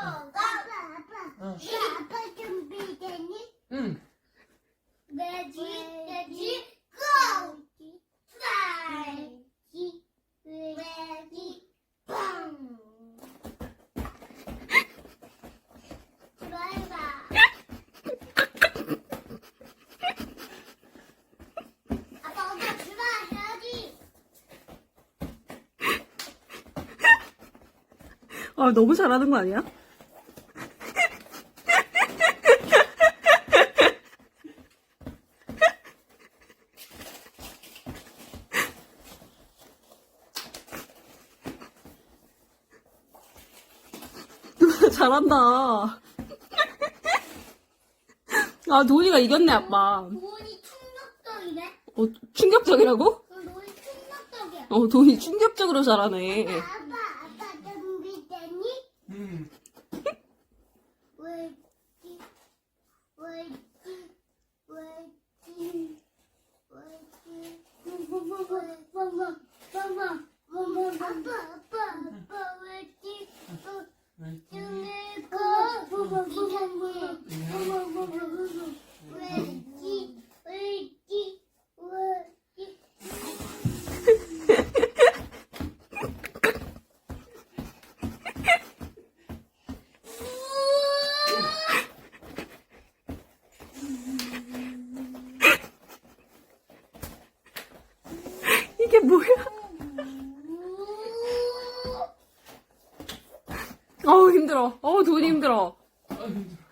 아빠, 아빠. 어. 아빠 준비되니? 응. 레디, 레디, 고! 플라이! 레디, 빵! 아빠, 엄마 출발해야지. 아, 너무 잘하는 거 아니야? 잘한다. 아, 도훈이가 이겼네, 아빠. 돈이 충격적이네. 어, 충격적이라고? 그 돈이 충격적이야. 어, 도훈이 충격적으로 잘하네. 아빠, 아빠 준비되니? 응. 왜지? 왜지? 왜지? 왜지? 엄마, 엄마, 엄마, 아빠, 아빠, 아빠, 왜지? 어, 중일거, 엄마, 엄마, 엄마, 엄마, 엄마, 왜지? 왜지? 왜지? 이게 뭐야? 어우, 힘들어. 어우, 도훈이 힘들어. 아, 힘들어.